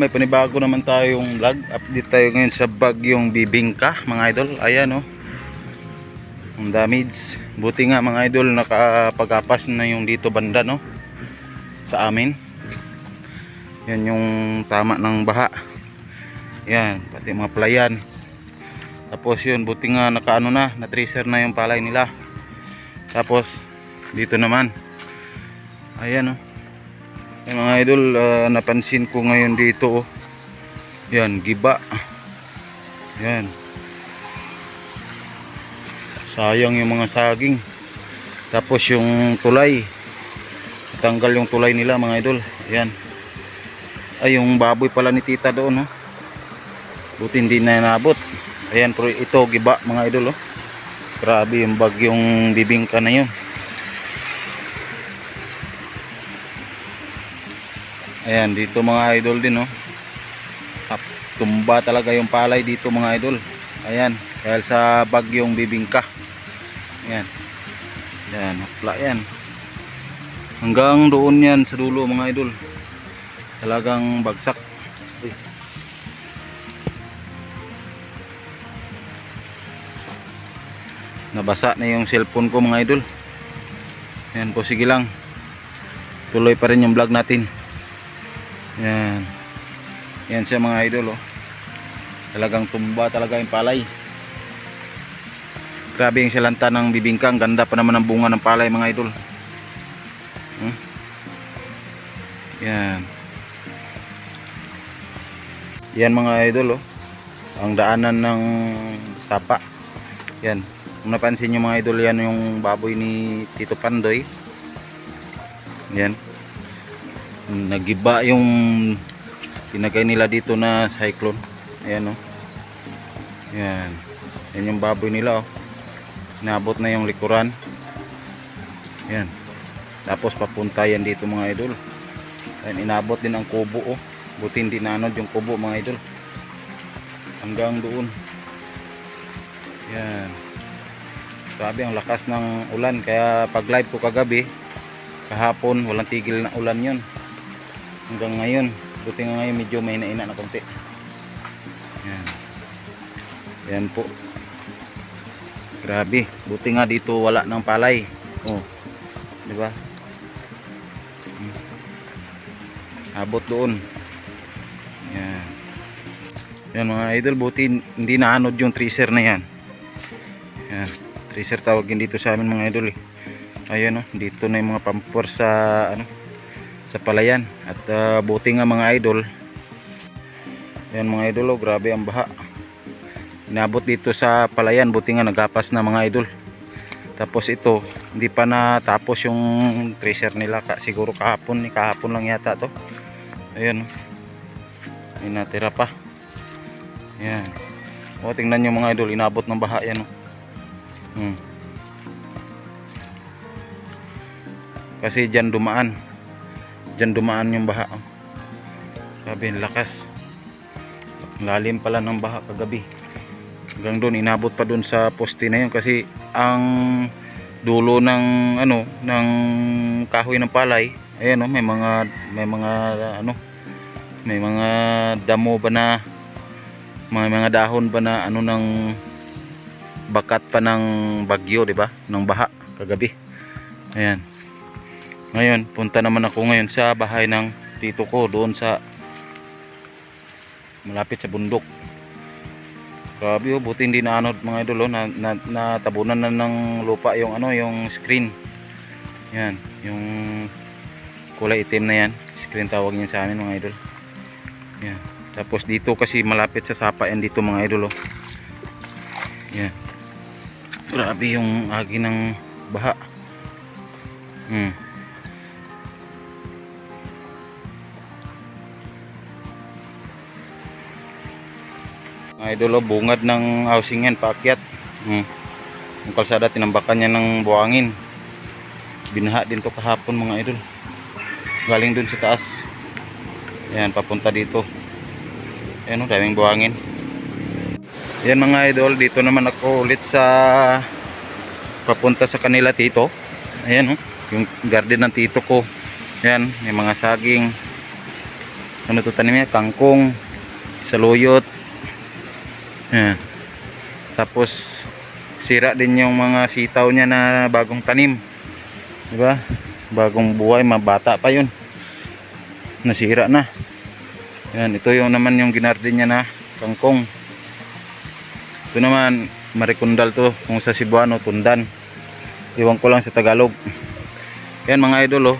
May panibago naman tayong vlog. Update tayo ngayon sa bagyong bibingka mga idol. Ayan oh. Ang damage. Buti nga mga idol nakapagapas na yung dito banda no. Sa amin. Yan yung tama ng baha. Yan, pati mga playan. Tapos yun, buti nga nakaano na, na-tracer na yung palay nila. Tapos dito naman. Ayan oh. Yan mga idol, ah, napansin ko ngayon dito oh. Yan, giba. Yan. Sayang yung mga saging. Tapos yung tulay. Tanggal yung tulay nila mga idol. Yan. Ay, yung baboy pala ni tita doon oh. Buti hindi na nabot. Ayan, pero ito giba mga idol oh. Grabe yung bagyong bibingka na yun. Ayan, dito mga idol din, no. Tap, tumba talaga yung palay dito mga idol. Ayan, dahil sa bagyong bibingka. Ayan. Ayan, hapla yan. Hanggang doon yan sa dulo mga idol. Talagang bagsak. Nabasa na yung cellphone ko mga idol. Ayan po, sige lang. Tuloy pa rin yung vlog natin. Yan. Yan siya mga idol oh. Talagang tumba talaga yung palay. Grabe yung salanta ng bibingka. Ang ganda pa naman ng bunga ng palay mga idol. Hmm? Yan. Yan mga idol oh. Ang daanan ng sapa. Yan. Kung napansin nyo mga idol yan yung baboy ni Tito Pandoy. Yan nagiba yung tinagay nila dito na cyclone. Ayan o yan yan yung baboy nila o inabot na yung likuran. Yan tapos papunta yan dito mga idol. Yan inabot din ang kubo o buti hindi nanod yung kubo mga idol. Hanggang doon. Yan grabe ang lakas ng ulan. Kaya pag live ko kagabi kahapon walang tigil na ulan yun hanggang ngayon buti nga ngayon medyo may naina na konti. Yan yan po. Grabe. Buti nga dito wala ng palay. Oh. Di ba? Abot doon. Yan yan mga idol buti hindi naanod yung tracer na yan. Yan tracer tawagin dito sa amin mga idol eh. Ayan oh. Dito na yung mga pamper sa ano sa palayan. At uh, buti nga mga idol. Yan mga idol oh, grabe ang baha. Inabot dito sa palayan. Buti nga nagapas na mga idol. Tapos ito hindi pa natapos yung tracer nila ka, siguro kahapon kahapon lang yata to. Ayan oh. may natira pa. Yan o tingnan nyo mga idol inabot ng baha yan oh. hmm. kasi dyan dumaan dyan dumaan yung baha oh. sabi lakas. Lalim pala ng baha kagabi. Hanggang doon inabot pa doon sa poste na yun kasi ang dulo ng ano ng kahoy ng palay ayan oh, may mga may mga ano may mga damo ba na may mga dahon ba na ano ng bakat pa ng bagyo di ba ng baha kagabi. Ayan ngayon, punta naman ako ngayon sa bahay ng tito ko doon sa malapit sa bundok. Grabe oh, buti hindi na ano mga idol oh, na, na, natabunan na ng lupa yung ano, yung screen. Yan, yung kulay itim na yan. Screen tawag niyan sa amin mga idol. Yan. Tapos dito kasi malapit sa sapa yan dito mga idol oh. Yan. Grabe yung agi ng baha. Hmm. Mga idol, oh, bungad ng housing yan, paakyat. Hmm. Yung kalsada, tinambakan niya ng buhangin. Binaha din to kahapon mga idol. Galing dun sa taas. Yan, papunta dito. Yan, oh, daming buhangin. Yan mga idol, dito naman ako ulit sa papunta sa kanila tito. Ayan, oh, yung garden ng tito ko. Yan, may mga saging. ano to tanim niya kangkong saluyot yan tapos sira din yung mga sitaw niya na bagong tanim. Di ba bagong buhay mabata pa yun. Nasira na. Yan ito yung naman yung ginardin niya na kangkong. Ito naman marikundal to kung sa Cebuano tundan. Iwan ko lang sa Tagalog. Yan mga idol oh.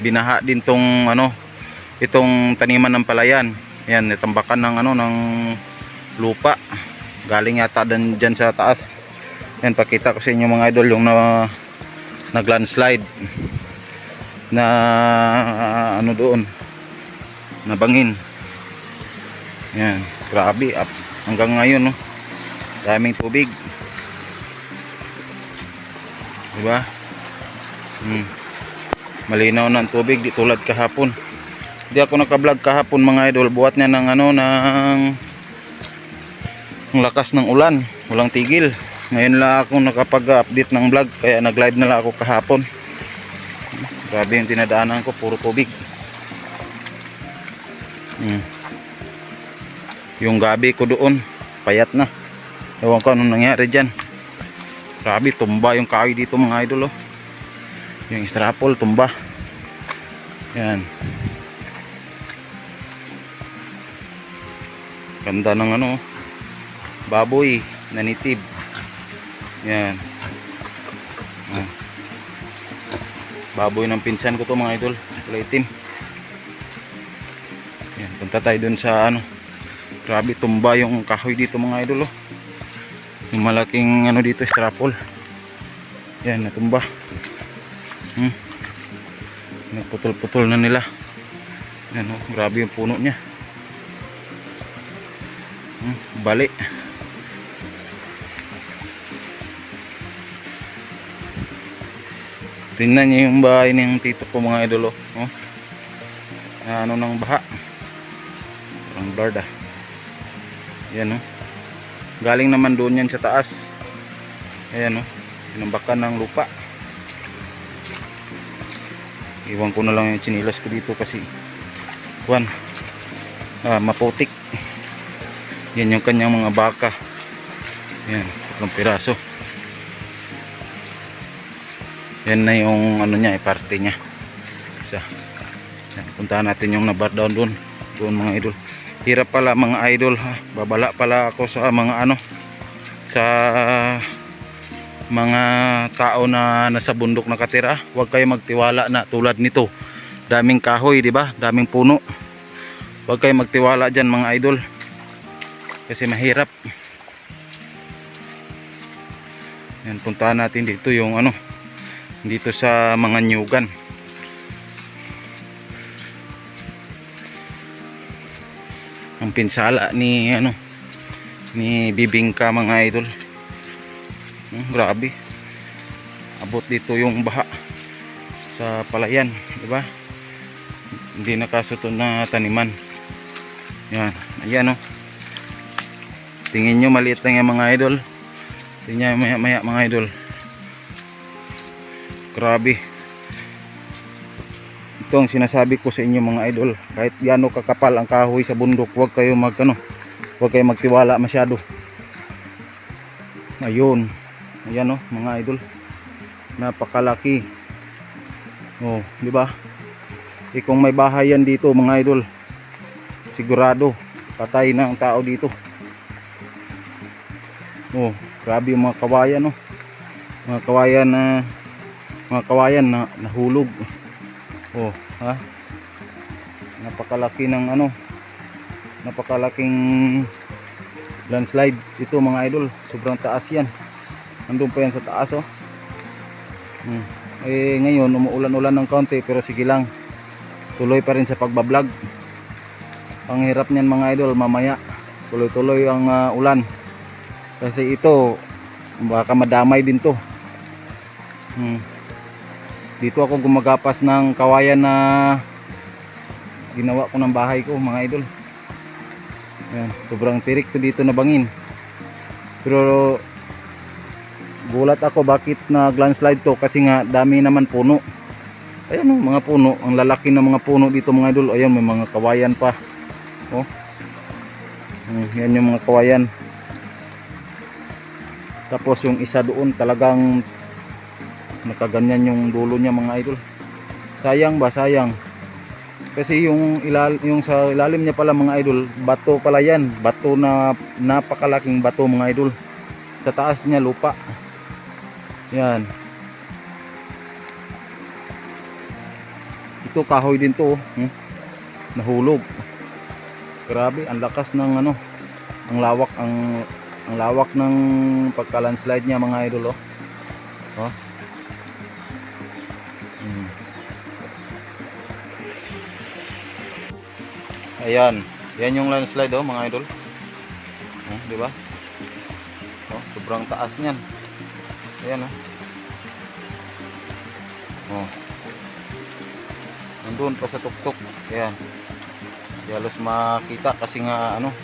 Binaha din tong ano itong taniman ng palayan. Yan natambakan ng ano ng lupa. Galing yata din dyan sa taas. Yan pakita ko sa inyo mga idol yung na nag landslide na ano doon. Nabangin. Yan grabe. Up hanggang ngayon no? Daming tubig. Diba? Hmm. malinaw na tubig di tulad kahapon. Di ako naka-vlog kahapon mga idol. Buhat niya ng ano ng ang lakas ng ulan walang tigil. Ngayon lang ako nakapag-update ng vlog kaya nag-live na lang ako kahapon. Grabe yung tinadaanan ko puro tubig. Hmm. yung gabi ko doon payat na. Ewan ko anong nangyari dyan. Grabe tumba yung kahoy dito mga idol oh. yung strapol tumba. Yan. Ganda ng ano oh. Baboy nanitib. Yan. Ah. baboy ng pinsan ko to mga idol. Kulay itim. Yan punta tayo dun sa ano grabe tumba yung kahoy dito mga idol oh. yung malaking ano dito strapol yan natumba. Hmm. nagputol-putol na nila. Yan oh, grabe yung puno niya. Hmm, bali tingnan niyo yung bahay ng tito ko mga idolo oh. Na ano ng baha? Parang blurred ah yan oh. galing naman doon yan sa taas. Ayan oh. pinambakan ng lupa. Iwan ko na lang yung chinilas ko dito kasi kuwan ah, maputik. Yan yung kanyang mga baka. Yan tatlong piraso yan na yung ano niya, eh, parte niya. Isa. Yan, puntahan natin yung nabar down doon. Doon mga idol. Hirap pala mga idol ha. Babala pala ako sa mga ano sa mga tao na nasa bundok nakatira. Huwag kayo magtiwala na tulad nito. Daming kahoy, di ba? Daming puno. Huwag kayo magtiwala diyan mga idol. Kasi mahirap. Yan puntahan natin dito yung ano dito sa mga nyugan. Ang pinsala ni ano ni bibingka mga idol. Hmm, grabe. Abot dito yung baha sa palayan di ba? Hindi nakasuto na taniman. Yan. Ayan oh. Tingin nyo maliit lang yung mga idol. Tingnan maya maya mga idol grabe. Ito ang sinasabi ko sa inyo mga idol. Kahit gaano kakapal ang kahoy sa bundok huwag kayo mag ano huwag kayo magtiwala masyado. Ayun. Ayan oh mga idol. Napakalaki. Oh di ba? Eh kung may bahay yan dito mga idol sigurado patay na ang tao dito. Oh grabe yung mga kawayan oh. Mga kawayan na mga kawayan na nahulog. Oh ha? Napakalaki ng ano napakalaking landslide ito mga idol. Sobrang taas yan. Nandun pa yan sa taas oh. Hmm. eh ngayon umuulan-ulan ng kaunti pero sige lang. Tuloy pa rin sa pagbablog. Ang hirap niyan mga idol mamaya. Tuloy-tuloy ang uh, ulan. Kasi ito baka madamay din to. Hmm dito ako gumagapas ng kawayan na ginawa ko ng bahay ko mga idol Ayan, sobrang tirik to dito na bangin pero gulat ako bakit nag landslide to kasi nga dami naman puno Ayan oh, mga puno. Ang lalaki ng mga puno dito mga idol. Ayan, may mga kawayan pa. Oh. Yan yung mga kawayan. Tapos yung isa doon talagang nakaganyan yung dulo niya mga idol. Sayang ba? Sayang. Kasi yung ilal yung sa ilalim niya pala mga idol, bato pala yan. Bato na napakalaking bato mga idol. Sa taas niya lupa. Yan. Ito kahoy din to, oh. Hmm? Nahulog. Grabe, ang lakas ng ano, ang lawak ang ang lawak ng pagka-landslide niya mga idol oh. Oh. Hmm. Ayan, yan yung landslide oh mga idol. Oh, di ba? Oh, sobrang taas niyan. Ayan oh. Oh. Nandun pa sa tuktok. Ayan. Di halos makita kasi nga ano.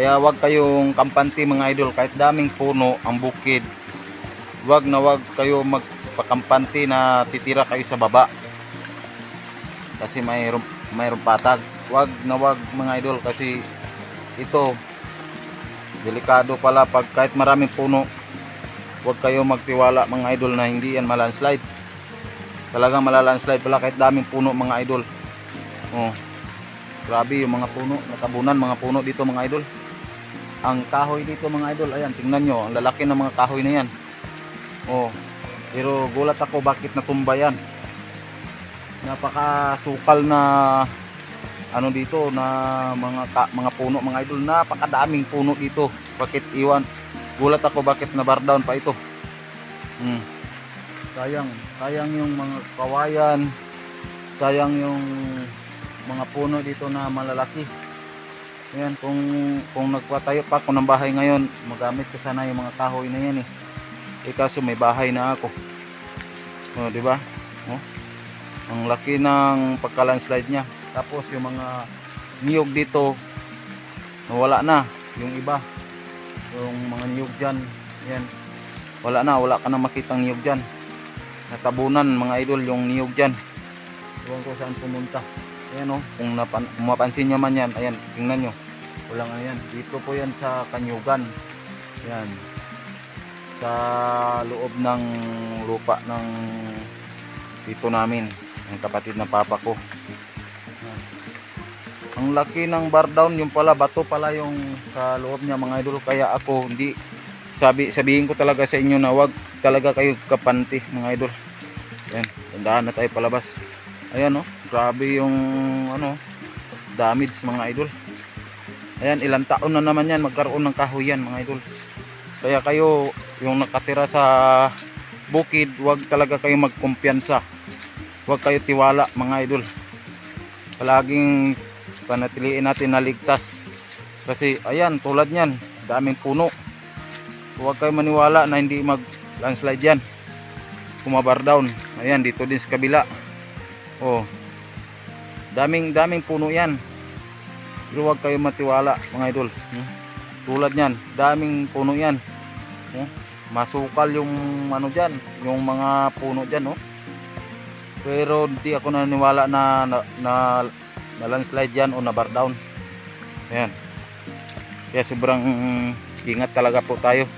Kaya wag kayong kampante mga idol kahit daming puno ang bukid. Wag na wag kayo magpakampante na titira kayo sa baba. Kasi mayroong mayroong patag. Wag na wag mga idol kasi ito delikado pala pag kahit maraming puno huwag kayo magtiwala mga idol na hindi yan malandslide talagang malalandslide pala kahit daming puno mga idol oh, grabe yung mga puno natabunan mga puno dito mga idol ang kahoy dito mga idol ayan tingnan nyo ang lalaki ng mga kahoy na yan. Oh, pero gulat ako bakit natumba yan. Napakasukal na ano dito na mga ka, mga puno mga idol napakadaming puno dito. Bakit iwan? Gulat ako bakit na bar down pa ito. Hmm. sayang sayang yung mga kawayan. Sayang yung mga puno dito na malalaki yan kung kung nagpatayo pa ako ng bahay ngayon magamit ko sana yung mga kahoy na yan eh. Eh kaso may bahay na ako. Oh, di ba? Oh. ang laki ng pagka-landslide niya. Tapos yung mga niyog dito nawala na. Yung iba yung mga niyog dyan yan wala na wala ka na makitang niyog dyan. Natabunan mga idol yung niyog dyan. Iwan ko saan pumunta ayan o kung, napan, kung mapansin nyo man yan ayan tingnan nyo. Wala nga yan. Dito po yan sa kanyugan. Yan sa loob ng lupa ng dito namin ang kapatid ng papa ko. Ang laki ng bar down yung pala bato pala yung sa loob niya mga idol. Kaya ako hindi sabi sabihin ko talaga sa inyo na wag talaga kayo kapante mga idol. Yan tandaan na tayo palabas. Ayan oh grabe yung ano damage mga idol. Ayan ilang taon na naman yan magkaroon ng kahoy yan mga idol. Kaya kayo yung nakatira sa bukid wag talaga kayo magkumpiyansa. Wag kayo tiwala mga idol. Palaging panatiliin natin na ligtas. Kasi ayan tulad nyan daming puno. Huwag kayo maniwala na hindi mag landslide yan. Kumabar down. Ayan dito din sa kabila. Oh daming daming puno yan. Pero huwag kayo matiwala mga idol. Hmm? tulad nyan daming puno yan. Oh? masukal yung ano dyan yung mga puno dyan oh. Pero hindi ako naniniwala na na, na na landslide yan o na bar down. Ayan. Kaya sobrang ingat talaga po tayo.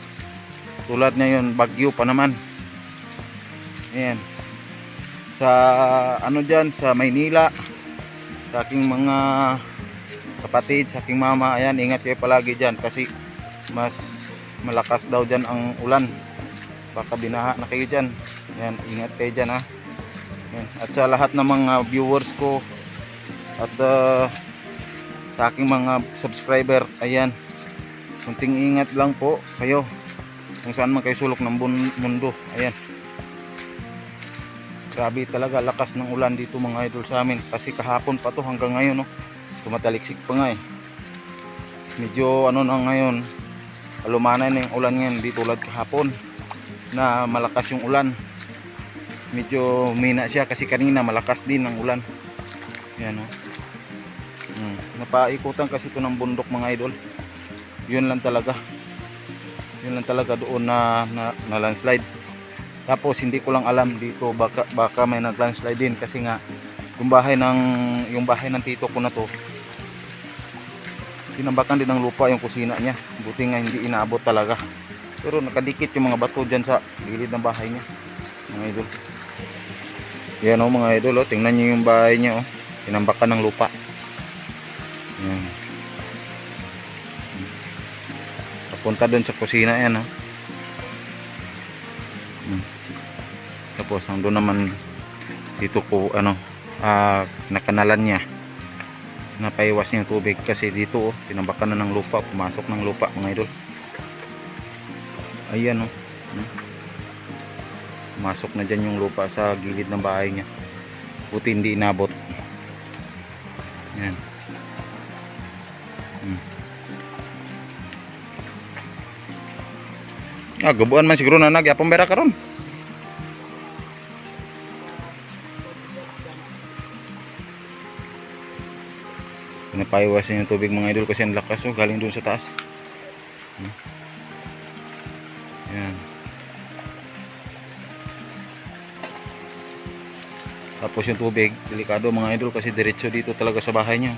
Tulad ngayon bagyo pa naman. Ayan. Sa ano dyan sa Maynila sa aking mga kapatid sa aking mama ayan ingat kayo palagi dyan kasi mas malakas daw dyan ang ulan. Baka binaha na kayo dyan. Ayan ingat kayo dyan ha. Ayan. at sa lahat ng mga viewers ko at uh, sa aking mga subscriber ayan kunting ingat lang po kayo kung saan man kayo sulok ng mundo. Ayan grabe talaga lakas ng ulan dito mga idol sa amin. Kasi kahapon pa to hanggang ngayon no? Tumataliksik pa nga eh. Medyo ano na ngayon alumanay na yung ulan ngayon. Di tulad kahapon na malakas yung ulan. Medyo mina siya kasi kanina malakas din ang ulan. Yan o hmm. napaikutan kasi ito ng bundok mga idol. Yun lang talaga. Yun lang talaga doon na, na, na landslide tapos hindi ko lang alam dito baka, baka may nag landslide din. Kasi nga yung bahay ng yung bahay ng tito ko na to tinambakan din ng lupa yung kusina niya. Buti nga hindi inaabot talaga. Pero nakadikit yung mga bato dyan sa gilid ng bahay niya. Mga idol. Yan o mga idol oh. tingnan nyo yung bahay niya oh. tinambakan ng lupa. Yan. Papunta doon sa kusina yan oh. Tapos ang doon naman dito ko ano ah, nakanalan niya. Napaiwas niya tubig kasi dito oh, tinambakan na ng lupa pumasok ng lupa mga idol. Ayan oh. Pumasok na dyan yung lupa sa gilid ng bahay niya. Buti hindi inabot. Yan Hmm. Ah, gabuan man siguro na nagyapong bera karon. Pinapaiwasan yung tubig mga idol kasi ang lakas oh, galing doon sa taas. Yan. Tapos yung tubig, delikado mga idol kasi diretso dito talaga sa bahay niya.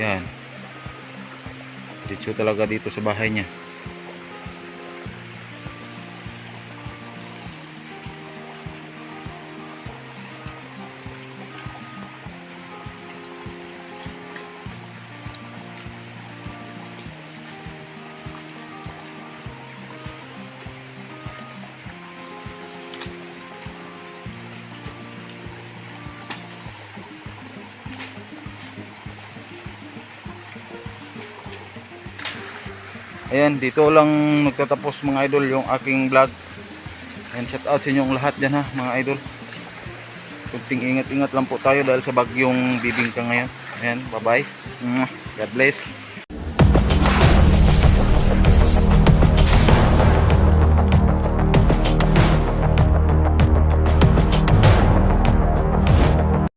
Yan. Diretso talaga dito sa bahay niya. Ayan, dito lang nagtatapos mga idol yung aking vlog. And shout out sa inyong lahat dyan ha, mga idol. Kunting ingat-ingat lang po tayo dahil sa bagyong bibingka ngayon. Ayan, bye-bye. Mwah. God bless.